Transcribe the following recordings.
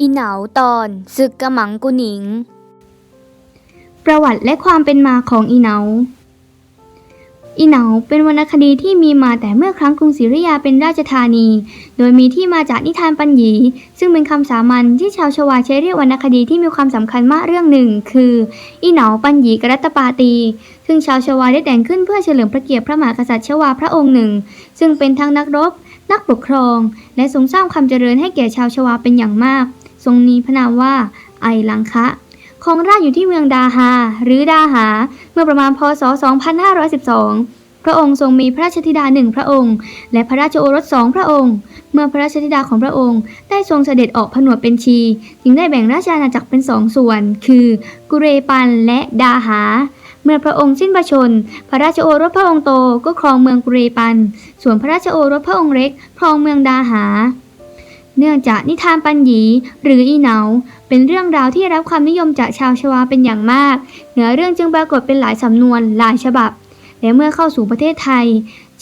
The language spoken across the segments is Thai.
อีเหนาตอนศึกกระหมังกุหนิง ประวัติและความเป็นมาของอีเหนา อีเหนาเป็นวรรณคดีที่มีมาแต่เมื่อครั้งกรุงศรีอยุธยาเป็นราชธานี โดยมีที่มาจากนิทานปัญญี ซึ่งเป็นคำสามัญที่ชาวชวาใช้เรียกวรรณคดีที่มีความสำคัญมากเรื่องหนึ่ง คืออีเหนาปัญญีกรัตปาตี ซึ่งชาวชวาได้แต่งขึ้นเพื่อเฉลิมพระเกียรติพระมหากษัตริย์ชวาพระองค์หนึ่ง ซึ่งเป็นทั้งนักรบนักปกครอง และทรงสร้างความเจริญให้แก่ชาวชวาเป็นอย่างมาก ทรงมีพระนามว่าไอลังคะครองราชอยู่ที่เมืองดาฮาหรือดาหา เมื่อประมาณพศ 2512 พระองค์ทรงมีพระราชธิดาหนึ่งพระองค์ และพระราชโอรสสองพระองค์ เมื่อพระราชธิดาของพระองค์ได้ทรงเสด็จออกผนวดเป็นชี จึงได้แบ่งราชอาณาจักรเป็นสองส่วน คือกุเรปันและดาหา เมื่อพระองค์สิ้นพระชนม์พระราชโอรสพระองค์โตก็ครองเมืองกุเรปัน ส่วนพระราชโอรสพระองค์เล็กครองเมืองดาหา เนื่องจากนิทานปัญญีหรืออีเหนา เป็นเรื่องราวที่รับความนิยมจากชาวชวาเป็นอย่างมาก เนื้อเรื่องจึงปรากฏเป็นหลายสำนวนหลายฉบับ และเมื่อเข้าสู่ประเทศไทย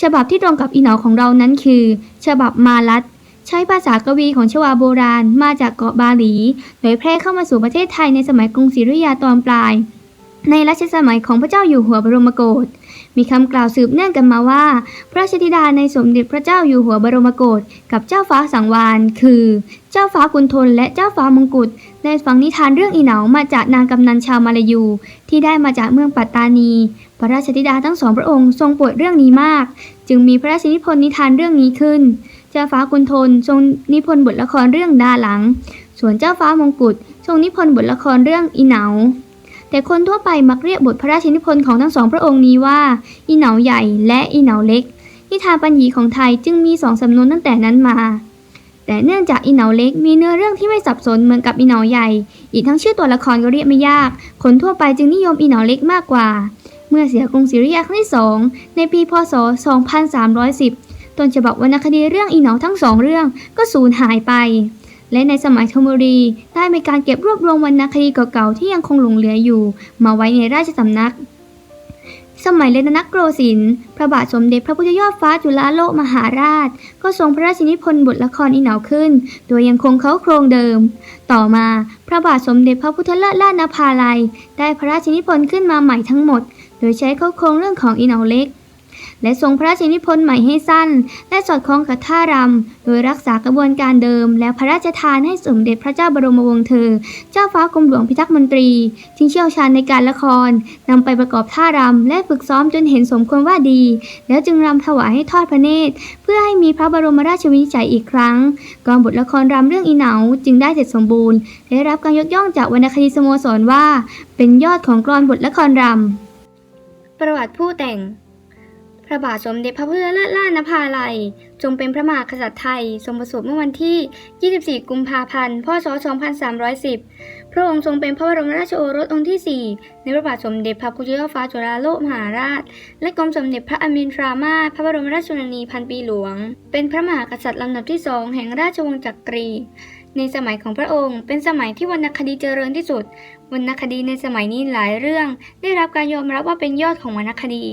ฉบับที่ตรงกับอีเหนาของเรานั้นคือ ฉบับมาลัดใช้ภาษากวีของชวาโบราณมาจากเกาะบาหลีโดยแพร่เข้ามาสู่ประเทศไทยในสมัยกรุงศรีอยุธยาตอนปลาย ในรัชสมัยของพระเจ้าอยู่หัวบรมโกศ มีคำกล่าวสืบเนื่องกันมาว่า พระราชธิดาในสมเด็จพระเจ้าอยู่หัวบรมโกศกับเจ้าฟ้าสังวาลคือ เจ้าฟ้ากุนทนและเจ้าฟ้ามงกุฎได้ฟังนิทานเรื่องอีเหนามาจากนางกำนันชาวมาลายู ที่ได้มาจากเมืองปัตตานี พระราชธิดาทั้งสองพระองค์ทรงโปรดเรื่องนี้มาก จึงมีพระราชนิพนธ์นิทานเรื่องนี้ขึ้น เจ้าฟ้ากุนทนทรงนิพนธ์บทละครเรื่องดาหลัง ส่วนเจ้าฟ้ามงกุฎทรงนิพนธ์บทละครเรื่องอีเหนา แต่คนทั่วไปมักเรียกบทพระราชนิพนธ์ของทั้งสองพระองค์นี้ว่า อีเหนาใหญ่และอีเหนาเล็ก นิทานปัญญีของไทยจึงมีสองสำนวนตั้งแต่นั้นมา แต่เนื่องจากอีเหนาเล็กมีเนื้อเรื่องที่ไม่สับสนเหมือนกับอีเหนาใหญ่ อีกทั้งชื่อตัวละครก็เรียกไม่ยาก คนทั่วไปจึงนิยมอีเหนาเล็กมากกว่า เมื่อเสียกรุงศรีอยุธยาครั้งที่สองในปีพศ 2310 ต้นฉบับวรรณคดีเรื่องอีเหนาทั้งสองเรื่องก็สูญหายไป และในสมัยธนบุรี ได้มีการเก็บรวบรวมวรรณคดีเก่าๆที่ยังคงหลงเหลืออยู่ มาไว้ในราชสำนัก สมัยเลนนักโกรสินพระบาทสมเด็จพระพุทธยอดฟ้าจุฬาโลกมหาราช ก็ทรงพระราชนิพนธ์บทละครอีเหนาขึ้น โดยยังคงเขาโครงเดิม ต่อมาพระบาทสมเด็จพระพุทธเลิศล่านภาลัย ได้พระราชนิพนธ์ขึ้นมาใหม่ทั้งหมด โดยใช้เขาโครงเรื่องของอีเหนาเล็ก และทรงพระราชนิพนธ์ใหม่ให้สั้น และสอดคล้องกับท่ารำ โดยรักษากระบวนการเดิม และพระราชทานให้สมเด็จพระเจ้าบรมวงศ์เธอ เจ้าฟ้ากรมหลวงพิทักษ์มนตรีที่เชี่ยวชาญในการละครนำไปประกอบท่ารำ และฝึกซ้อมจนเห็นสมควรว่าดี แล้วจึงรำถวายให้ทอดพระเนตร เพื่อให้มีพระบรมราชวินิจฉัยอีกครั้งกองบทละครรำเรื่องอีเหนาจึงได้เสร็จสมบูรณ์ได้รับการยกย่องจากวรรณคดีสโมสรว่า เป็นยอดของกรอนบทละครรำประวัติผู้แต่ง พระบาทสมเด็จพระพุทธเลิศล่านภาลัยจงเป็นพระมหากษัตริย์ไทย ทรงประสูติเมื่อวันที่ 24 กุมภาพันธ์ พศ 2310 พระองค์ทรงเป็นพระบรมราชโอรสองค์ที่ 4 ในพระบาทสมเด็จพระพุทธยอดฟ้าจุฬาโลกมหาราช และกรมสมเด็จพระอมินทรามาศพระบรมราชชนนีพันปีหลวง เป็นพระมหากษัตริย์ลำดับที่สองแห่งราชวงศ์จักรีในสมัยของพระองค์เป็นสมัยที่วรรณคดีเจริญที่สุด วรรณคดีในสมัยนี้หลายเรื่อง ได้รับการยอมรับว่าเป็นยอดของวรรณคดี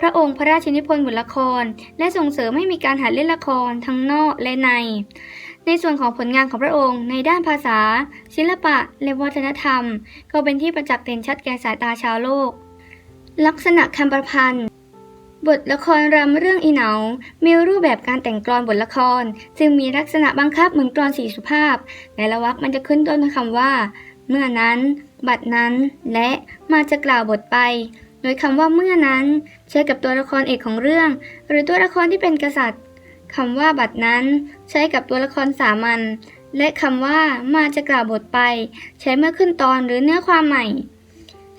พระองค์พระราชนิพนธ์บทละคร และส่งเสริมให้มีการหัดเล่นละครทั้งนอกและใน ในส่วนของผลงานของพระองค์ในด้านภาษา ศิลปะ และวัฒนธรรม ก็เป็นที่ประจักษ์เด่นชัดแก่สายตาชาวโลก ลักษณะคำประพันธ์บทละครรำเรื่องอีเหนามีรูปแบบการแต่งกลอนบทละคร จึงมีลักษณะบังคับเหมือนกลอนสีสุภาพแต่ละวรรคมันจะขึ้นต้นด้วยคำว่า เมื่อนั้น บัดนั้น และมาจะกล่าวบทไป โดยคำว่าเมื่อนั้น ใช้กับตัวละครเอกของเรื่อง หรือตัวละครที่เป็นกษัตริย์คำว่าบัดนั้น ใช้กับตัวละครสามัญและคำว่ามาจะกล่าวบทไป ใช้เมื่อขึ้นตอนหรือเนื้อความใหม่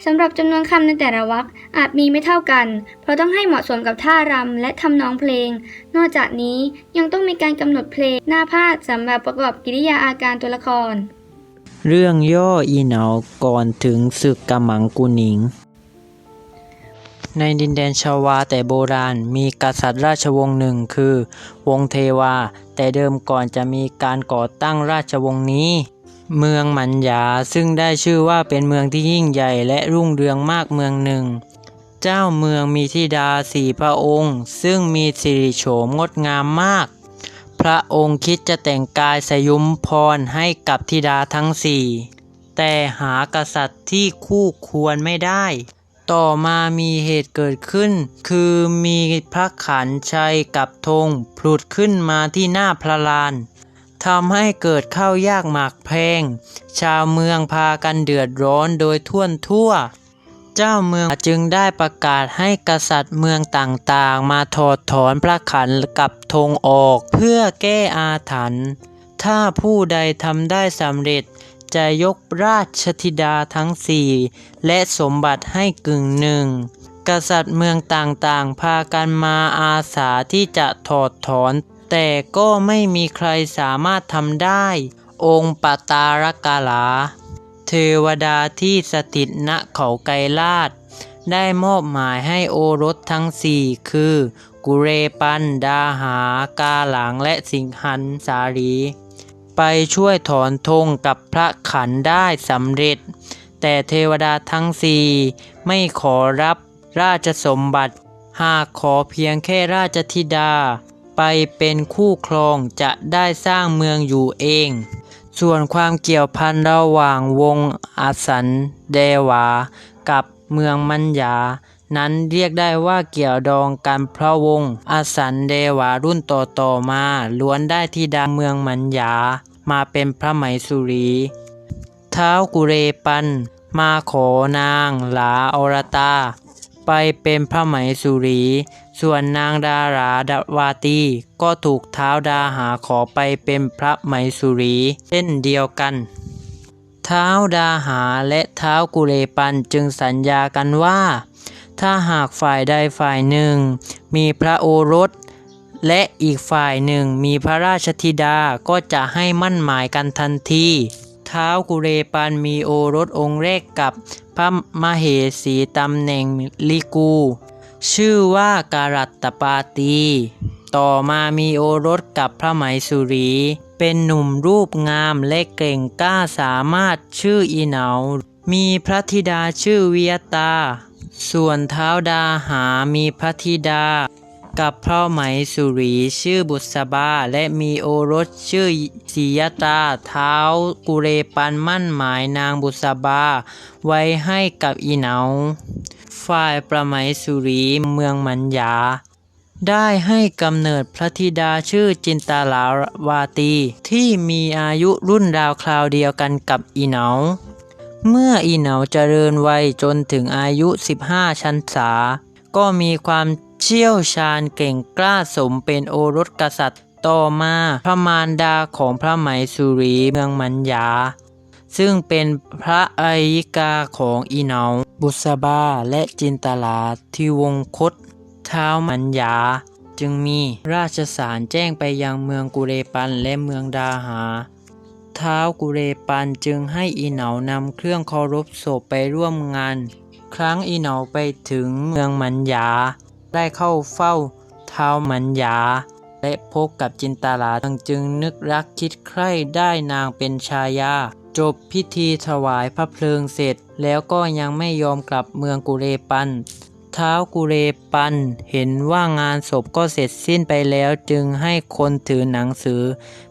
สำหรับจำนวนคำในแต่ละวรรคอาจมีไม่เท่ากัน เพราะต้องให้เหมาะสมกับท่ารำและทำนองเพลง นอกจากนี้ยังต้องมีการกำหนดเพลงหน้าพาดสำหรับประกอบกิริยาอาการตัวละคร เรื่องย่ออีเหนาก่อนถึงศึกกำมังกุนิง ในดินแดนชาวาแต่โบราณมีกษัตริย์ราชวงศ์หนึ่งคือ วงศ์เทวา แต่เดิมก่อนจะมีการก่อตั้งราชวงศ์นี้ เมืองหมันหยาซึ่งได้ชื่อว่าเป็นเมืองที่ยิ่งใหญ่และรุ่งเรืองมากเมืองหนึ่ง เจ้าเมืองมีธิดาสี่พระองค์ ซึ่งมีสิริโฉมงดงามมาก พระองค์คิดจะแต่งกายสยุมพรให้กับธิดาทั้งสี่แต่หากษัตริย์ที่คู่ควรไม่ได้ ต่อมามีเหตุเกิดขึ้น คือมีพระขันชัยกับธงผลุดขึ้นมาที่หน้าพระลานทำให้เกิดข้าวยากหมากแพง ชาวเมืองพากันเดือดร้อนโดยทั่วทั่ว เจ้าเมืองจึงได้ประกาศให้กษัตริย์เมืองต่างๆ มาถอดถอนพระขันกับธงออกเพื่อแก้อาถรรพ์ถ้าผู้ใดทำได้สำเร็จจะยกราชธิดาทั้งสี่และสมบัติให้กึ่งหนึ่ง กษัตริย์เมืองต่างๆ พากันมาอาสาที่จะถอดถอน แต่ก็ไม่มีใครสามารถทำได้ องค์ปตารกาลา เทวดาที่สถิตณเขาไกรลาดได้มอบหมายให้โอรสทั้งสี่คือ กุเรปัน ดาหา กาหลังและสิงหันสารี ไปช่วยถอนธงกับพระขันได้สำเร็จ แต่เทวดาทั้งสี่ไม่ขอรับราชสมบัติ หากขอเพียงแค่ราชธิดา ไปเป็นคู่ครองจะได้สร้างเมืองอยู่เอง ส่วนความเกี่ยวพันระหว่างวงอาสันเดวา กับเมืองมัญญา นั้นเรียกได้ว่าเกี่ยวดองกันเพราะวงอาสันเดวารุ่นต่อๆมาล้วนได้ที่ดาเมืองมัญญา มาเป็นพระไหมสุรีเท้าวกุเรปัน มาขอนางหลาอรตา ไปเป็นพระไหมสุรี ส่วนนางดาราดวาตีก็ถูกเท้าดาหาขอไปเป็นพระไหมสุรีเช่นเดียวกัน เท้าดาหาและเท้ากุเรปันจึงสัญญากันว่า ถ้าหากฝ่ายใดฝ่ายหนึ่ง มีพระโอรส และอีกฝ่ายหนึ่งมีพระราชธิดาก็จะให้มั่นหมายกันทันทีท้าวกุเรปันมีโอรสองค์แรกกับพระมเหสีตำแหน่งลิกู ชื่อว่าการัตตปาตี ต่อมามีโอรสกับพระไหมสุรี เป็นหนุ่มรูปงามและเก่งกล้าสามารถชื่ออีเหนา มีพระธิดาชื่อวิยตา ส่วนเท้าดาหามีพระธิดา กับพระไหมสุรีชื่อบุษบา และมีโอรสชื่อสียตา เท้ากุเรปันมั่นหมายนางบุษบา ไว้ให้กับอีเหนา ฝ่ายประไหมสุรีเมืองมัญญา ได้ให้กำเนิดพระธิดาชื่อจินตาลาวาตี ที่มีอายุรุ่นราวคราวเดียวกันกับอีเหนาเมื่ออีเหนาเจริญวัยจนถึงอายุ 15 ชันษา ก็มีความ เชี่ยวชาญเก่งกล้าสมเป็นโอรสกษัตริย์ต่อมาพระมารดาของพระไหมสุรีเมืองมัญญา ซึ่งเป็นพระอัยิกาของอีเหนา บุษบาและจินตลาที่วงคตเท้ามัญญา จึงมีราชสารแจ้งไปยังเมืองกุเรปันและเมืองดาหา เท้ากุเรปันจึงให้อีเหนานำเครื่องเคารพศพไปร่วมงาน ครั้งอีเหนาไปถึงเมืองมัญญา ได้เข้าเฝ้าเท้าวมัญญา และพบกับจินตลาจึงนึกรักคิดใคร่ได้นางเป็นชายา จบพิธีถวายพระเพลิงเสร็จ แล้วก็ยังไม่ยอมกลับเมืองกุเรปันเท้าวกุเรปันเห็นว่างานศพก็เสร็จสิ้นไปแล้วจึงให้คนถือหนังสือ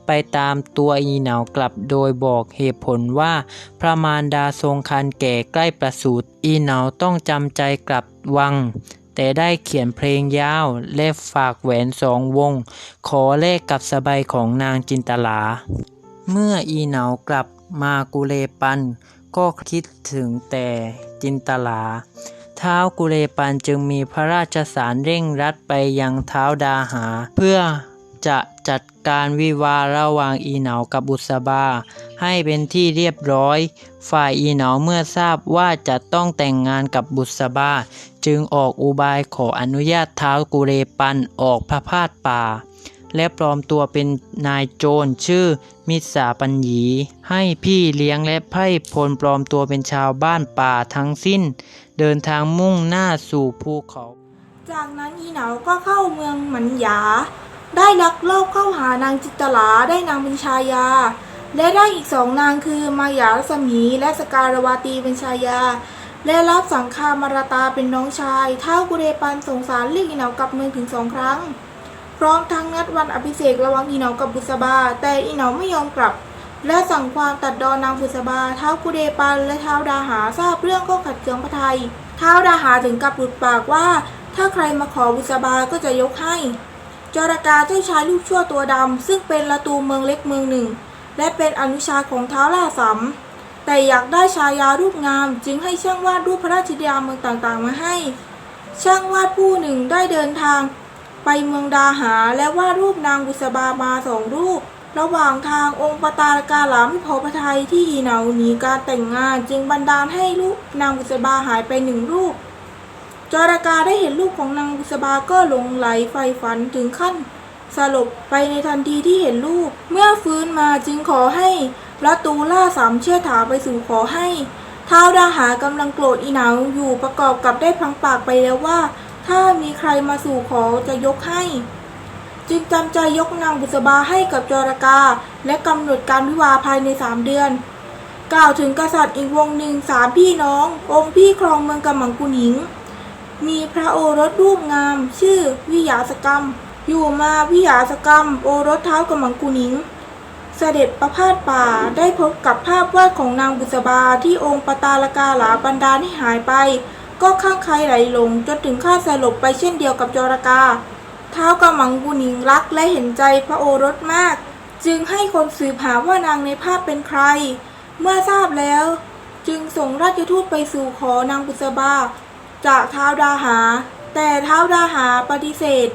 ไปตามตัวอีเหนากลับโดยบอกเหตุผลว่าพระมารดาทรงคันแก่ใกล้ประสูติอีเหนาต้องจำใจกลับวัง แต่ได้เขียนเพลงยาวและฝากแหวนสองวง ขอแลกกับสบายของนางจินตลา เมื่ออีเหนากลับมากุเลปัน ก็คิดถึงแต่จินตลา เท้ากุเลปันจึงมีพระราชสารเร่งรัดไปยังเท้าดาหา เพื่อ จะจัดการวิวาห์ระหว่างอีเหนากับบุษบา ให้เป็นที่เรียบร้อย ฝ่ายอีเหนาเมื่อทราบว่าจะต้องแต่งงานกับบุษบา จึงออกอุบายขออนุญาตท้ากุเลปันออกพระพาสป่า และปลอมตัวเป็นนายโจรชื่อมิสาปัญญี ให้พี่เลี้ยงและไพ่พลปลอมตัวเป็นชาวบ้านป่าทั้งสิ้น เดินทางมุ่งหน้าสู่ภูเขา จากนั้นอีเหนาก็เข้าเมืองหมันหยา ได้ลักลอบเข้าหานางจิตลาได้นางเป็นชายา และได้อีกสองนางคือมายารัศมีและสการวาตีเป็นชายา และรับสังคามารตาเป็นน้องชายท้าวกุเรปันสงสารเรียกอีเหนากลับเมืองถึงสองครั้ง พร้อมทั้งนัดวันอภิเษกระว่างอีเหนากับบุษบา แต่อีเหนาไม่ยอมกลับ และสั่งความตัดดอนนางบุษบาเท้าวกุเดปันและเท้าวดาหาทราบเรื่องก็ขัดเคืองพระไทยเท้าวดาหาถึงกับหลุดปากว่า ถ้าใครมาขอบุษบาก็จะยกให้ จรกาเจ้าชายลูกชั่วตัวดำซึ่งเป็นละตูเมืองเล็กเมืองหนึ่ง และเป็นอนุชาของเท้าวล่าสัมแต่อยากได้ชายารูปงามจึงให้ช่างวาดรูปพระราชธิดาเมืองต่างๆ มาให้ ช่างวาดผู้หนึ่งได้เดินทาง ไปเมืองดาหาและวาดรูปนางบุษบามาสองรูป ระหว่างทางองค์ปตารกาหลามพอพระทัยที่อีเหนาหนีการแต่งงานจึงบันดาลให้รูปนางบุษบาหายไปหนึ่งรูป จรากาได้เห็นรูปของนางบุษบาก็หลงไหลไฟฝันถึงขั้นสลบไปในทันทีที่เห็นรูปเมื่อฟื้นมาจึงขอให้รัตูล่าสามเชื่อถาไปสู่ขอให้ท้าวดาหากำลังโกรธอีหนาอยู่ประกอบกับได้พังปากไปแล้วว่า ถ้ามีใครมาสู่ขอจะยกให้ จึงจำใจยกนางบุษบาให้กับจรากา และกำหนดการวิวาภายในสามเดือน กล่าวถึงกษัตริย์อีกวงหนึ่งสามพี่น้อง องค์พี่ครองเมืองกำมังกุนิง มีพระโอรสรูปงาม ชื่อวิยาสกรรม อยู่มาวิยาสกรรม โอรสเท้ากำมังกุนิง เสด็จประพาสป่าได้พบกับภาพวาดของนางบุษบาที่องค์ปตารกาหลาบรรดาลให้หายไป ก็ข้างใครไหลหลงจนถึงข้าสลบไปเช่นเดียวกับจรกา เท้ากำมังกุนิงรักและเห็นใจพระโอรสมาก จึงให้คนสืบหาว่านางในภาพเป็นใคร เมื่อทราบแล้ว จึงส่งราชทูตไปสู่ขอนางบุษบา จากท้าวดาหา แต่ท้าวดาหาปฏิเสธ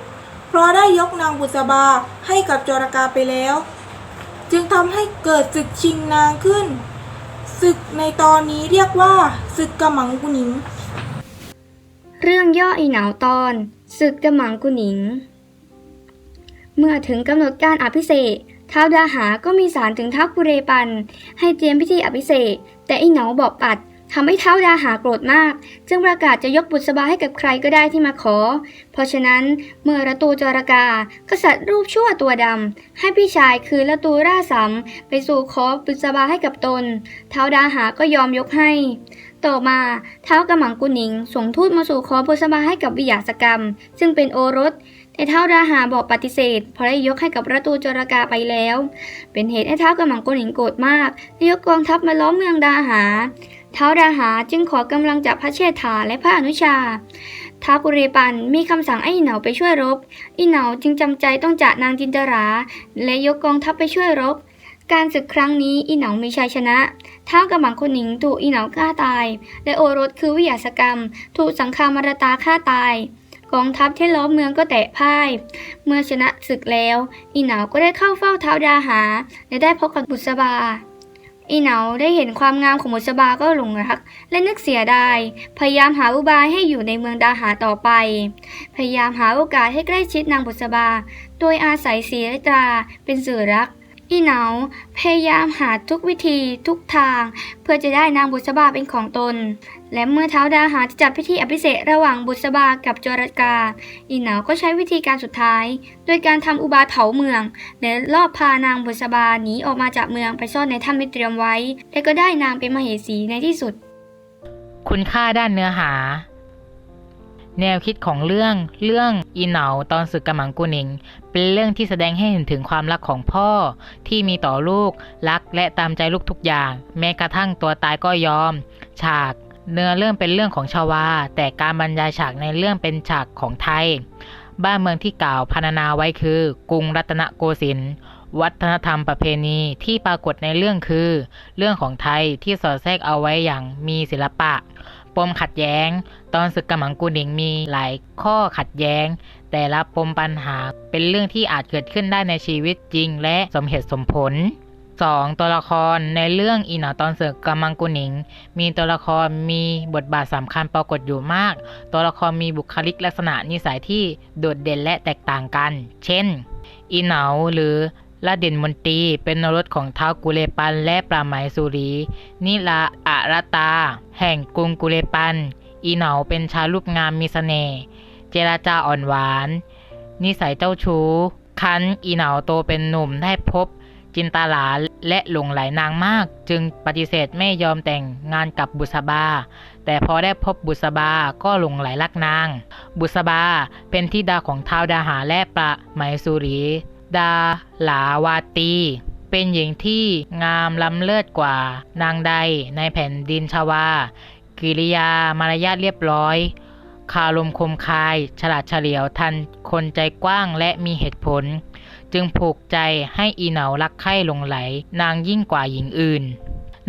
เพราะได้ยกนางบุษบาให้กับจรกาไปแล้ว จึงทำให้เกิดศึกชิงนางขึ้น ศึกในตอนนี้เรียกว่าศึกกำมังกุนิง เรื่องย่ออีเหนาตอนศึกกระหมังกุหนิง เมื่อถึงกำหนดการอภิเษกท้าวดาหาก็มีสารถึงท้าวกุเรปัน ให้เตรียมพิธีอภิเษกแต่อีเหนาบอกปัด ทำให้เท้าดาหาโกรธมาก จึงประกาศจะยกบุษบาให้กับใครก็ได้ที่มาขอ เพราะฉะนั้นเมื่อระตูจรากา กษัตริย์รูปชั่วตัวดำให้พี่ชายคือระตูราสัมไปสู่ขอบุษบาให้กับตน เท้าดาหาก็ยอมยกให้ ต่อมาเท้าวกำมังกุนิงส่งทูตมาสู่ขอบุษบาให้กับวิยาสกรรม ซึ่งเป็นโอรสแต่เท้าวดาหาบอกปฏิเสธเพราะได้ยกให้กับประตูจรากาไปแล้ว เป็นเหตุให้เท้ากำมังกุนิงโกรธมากและยกกองทัพมาล้อมเมืองดาหา ท้าวดาหาจึงขอกำลังจากพระเชษฐาและพระอนุชา ท้าวกุเรปันมีคำสั่งให้อีเหนาไปช่วยรบอีเหนาจึงจำใจต้องจากนางจินตรา และยกกองทัพไปช่วยรบ การศึกครั้งนี้อีเหนามีชัยชนะท้าวกำมังคนหนิงถูกอีเหนาฆ่าตาย และโอรสคือวิยาสกรรม ถูกสังฆามารตาฆ่าตายกองทัพที่ล้อมเมืองก็แตกพ่าย เมื่อชนะศึกแล้ว อีเหนาก็ได้เข้าเฝ้าท้าวดาหา และได้พบกับบุษบา อีเหนาได้เห็นความงามของบุษบาก็หลงรัก และนึกเสียดาย พยายามหาอุบายให้อยู่ในเมืองดาหาต่อไป พยายามหาโอกาสให้ใกล้ชิดนางบุษบา โดยอาศัยเสียตราเป็นสื่อรัก อีเหนาพยายามหาทุกวิธีทุกทาง เพื่อจะได้นางบุษบาเป็นของตน และเมื่อเท้าดาหาจะจัดพิธีอภิเษกระหว่างบุษบากับจรกา อีเหนาก็ใช้วิธีการสุดท้าย โดยการทำอุบายเผาเมือง และลอบพานางบุษบาหนีออกมาจากเมืองไปซ่อนในถ้ำที่เตรียมไว้ และก็ได้นางเป็นมเหสีในที่สุด คุณค่าด้านเนื้อหา แนวคิดของเรื่องเรื่องอีเหนาตอนศึกกำมังกุนิง เป็นเรื่องที่แสดงให้เห็นถึงความรักของพ่อ ที่มีต่อลูกรักและตามใจลูกทุกอย่าง แม้กระทั่งตัวตายก็ยอม ฉากเนื้อเรื่องเป็นเรื่องของชาวา แต่การบรรยายฉากในเรื่องเป็นฉากของไทย บ้านเมืองที่กล่าวพรรณนาไว้คือ กรุงรัตนโกสินทร์วัฒนธรรมประเพณีที่ปรากฏในเรื่องคือ เรื่องของไทยที่สอดแทรกเอาไว้อย่างมีศิลปะ ปมขัดแย้ง ตอนศึกกำมังกุนิงมีหลายข้อขัดแย้ง แต่ละปมปัญหาเป็นเรื่องที่อาจเกิดขึ้นได้ในชีวิตจริงและสมเหตุสมผล 2. ตัวละครในเรื่องอีหนาตอนศึกกำมังกุนิง มีตัวละครมีบทบาทสำคัญปรากฏอยู่มาก ตัวละครมีบุคลิกลักษณะนิสัยที่โดดเด่นและแตกต่างกัน เช่น อีเหนาหรือ ละเด่นมนตรีเป็นนรสของท้าวกุเลปันและปราไหมสุรี นิลาอารตา แห่งกรุงกุเลปัน อีเหนาเป็นชายรูปงามมีเสน่ห์เจรจาอ่อนหวาน นิสัยเจ้าชู้ คันอีเหนาโตเป็นหนุ่มได้พบจินตาลาและหลงไหลนางมาก จึงปฏิเสธไม่ยอมแต่งงานกับบุษบา แต่พอได้พบบุษบาก็หลงไหลรักนาง บุษบาเป็นที่ดาของท้าวดาหาและประไมสุรี ดาหลาวาตี เป็นหญิงที่งามล้ำเลิศกว่านางใดในแผ่นดินชาวา กิริยามารยาทเรียบร้อย คารมคมคาย ฉลาดเฉลียวทันคนใจกว้างและมีเหตุผล จึงผูกใจให้อีเหนารักใคร่หลงไหล นางยิ่งกว่าหญิงอื่น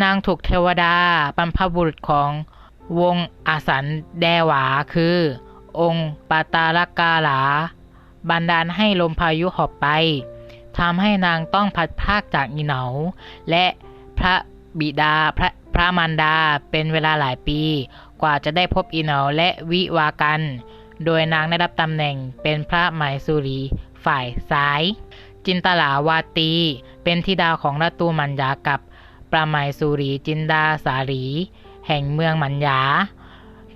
นางถูกเทวดาบรรพบุรุษของวงอาสันแดหวาคือ องค์ปาตาลกาหลา บันดาลให้ลมพายุหอบไปทำให้นางต้องพัดพากจากอีเหนาและพระบิดาพระพระมารดาเป็นเวลาหลายปี กว่าจะได้พบอีเหนาและวิวากัน โดยนางได้รับตำแหน่งเป็นพระหมายสุรีฝ่ายซ้าย จินตลาวาตี เป็นธิดาของรัตูมัญญากับประไมายสุรีจินดาสารีแห่งเมืองมัญญา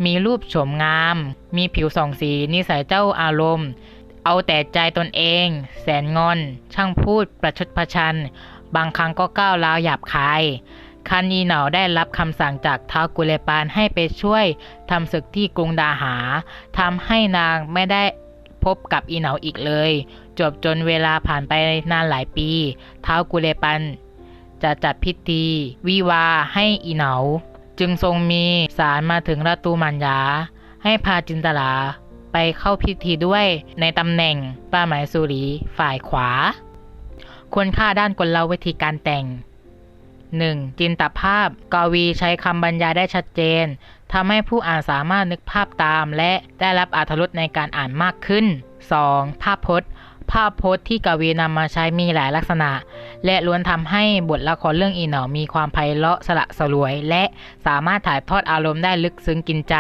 มีรูปโฉมงาม มีผิวสองสี นิสัยเจ้าอารมณ์ เอาแต่ใจตนเอง แสนงอน ช่างพูดประชดประชัน บางครั้งก็ก้าวร้าวหยาบคายคันยีเหนาได้รับคำสั่งจากท้าวกุเลปานให้ไปช่วยทำศึกที่กรุงดาหาทำให้นางไม่ได้พบกับอีเหนาอีกเลย จบจนเวลาผ่านไปนานหลายปีท้าวกุเลปัน จะจัดพิธีวิวาให้อีเหนา จึงทรงมีสารมาถึงรัตูมัญญาให้พาจินตลา ไปเข้าพิธีด้วยในตำแหน่งป้าหมายสุรีฝ่ายขวา ควรค่าด้านกลวิธีการแต่ง 1. จินตภาพกวีใช้คำบรรยายได้ชัดเจนทำให้ผู้อ่านสามารถนึกภาพตาม และได้รับอรรถรสในการอ่านมากขึ้น 2. ภาพพจน์ ภาพพจน์ที่กวีนำมาใช้มีหลายลักษณะ และล้วนทำให้บทละครเรื่องอีหนามีความไพเราะสละสลวย และสามารถถ่ายทอดอารมณ์ได้ลึกซึ้งกินใจ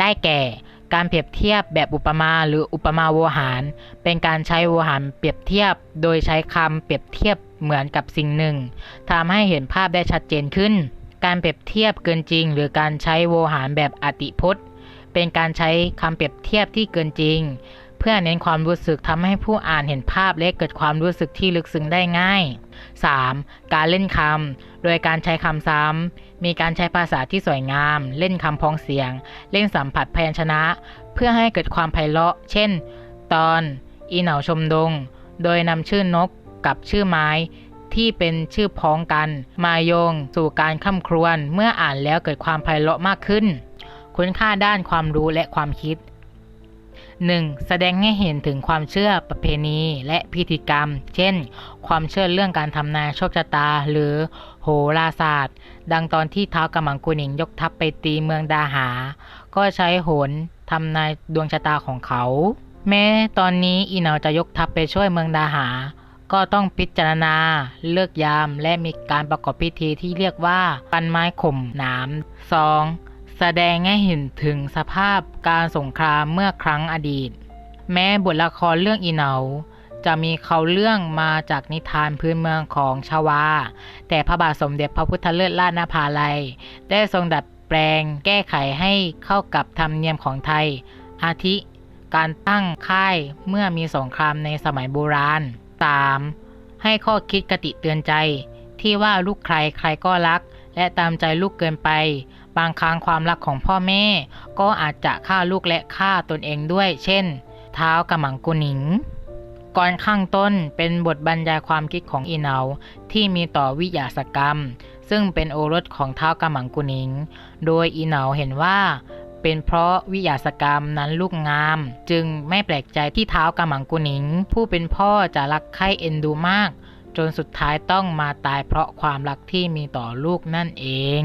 ได้แก่ การเปรียบเทียบแบบอุปมาหรืออุปมาโวหาร เป็นการใช้โวหารเปรียบเทียบ โดยใช้คำเปรียบเทียบเหมือนกับสิ่งหนึ่งทำให้เห็นภาพได้ชัดเจนขึ้น การเปรียบเทียบเกินจริง หรือการใช้โวหารแบบอติพจน์ เป็นการใช้คำเปรียบเทียบที่เกินจริง เพื่อเน้นความรู้สึกทำให้ผู้อ่านเห็นภาพและเกิดความรู้สึกที่ลึกซึ้งได้ง่าย 3. การเล่นคำโดยการใช้คำซ้ำ มีการใช้ภาษาที่สวยงาม เล่นคำพ้องเสียง เล่นสัมผัสพยัญชนะ เพื่อให้เกิดความไพเราะ เช่น ตอน อีเหนาชมดง โดยนำชื่อนกกับชื่อไม้ที่เป็นชื่อพ้องกัน มาโยงสู่การข้าครวญเมื่ออ่านแล้วเกิดความไพเราะมากขึ้น คุณค่าด้านความรู้และความคิด 1. แสดงให้เห็นถึงความเชื่อประเพณีและพิธีกรรม เช่น ความเชื่อเรื่องการทำนายโชคชะตา หรือโหราศาสตร์ ดังตอนที่ท้าวกำมังกุนิงยกทัพไปตีเมืองดาหา ก็ใช้โหนทำนายดวงชะตาของเขา แม้ตอนนี้อีเหนาจะยกทัพไปช่วยเมืองดาหา ก็ต้องพิจารณา เลือกยาม และมีการประกอบพิธีที่เรียกว่าปันไม้ข่มหนาม 2. แสดงให้เห็นถึงสภาพการสงครามเมื่อครั้งอดีต แม้บทละครเรื่องอีเหนาจะมีเขาเรื่องมาจากนิทานพื้นเมืองของชาวา แต่พระบาทสมเด็จพระพุทธเลิศราชนภาลัย ได้ทรงดัดแปลงแก้ไขให้เข้ากับธรรมเนียมของไทย อาทิ การตั้งค่ายเมื่อมีสงครามในสมัยโบราณ 3. ให้ข้อคิดกติเตือนใจ ที่ว่าลูกใครใครก็รัก และตามใจลูกเกินไป บางครั้งความรักของพ่อแม่ ก็อาจจะฆ่าลูกและฆ่าตนเองด้วย เช่น เท้ากำมังกุนิงก่อนข้างต้นเป็นบทบรรยายความคิดของอีเนาที่มีต่อวิทยาศกรรม ซึ่งเป็นโอรสของเท้ากำมังกุนิง โดยอีเนาเห็นว่า เป็นเพราะวิทยาศกรรมนั้นลูกงาม จึงไม่แปลกใจที่เท้ากำมังกุนิง ผู้เป็นพ่อจะรักใคร่เอ็นดูมาก จนสุดท้ายต้องมาตายเพราะความรักที่มีต่อลูกนั่นเอง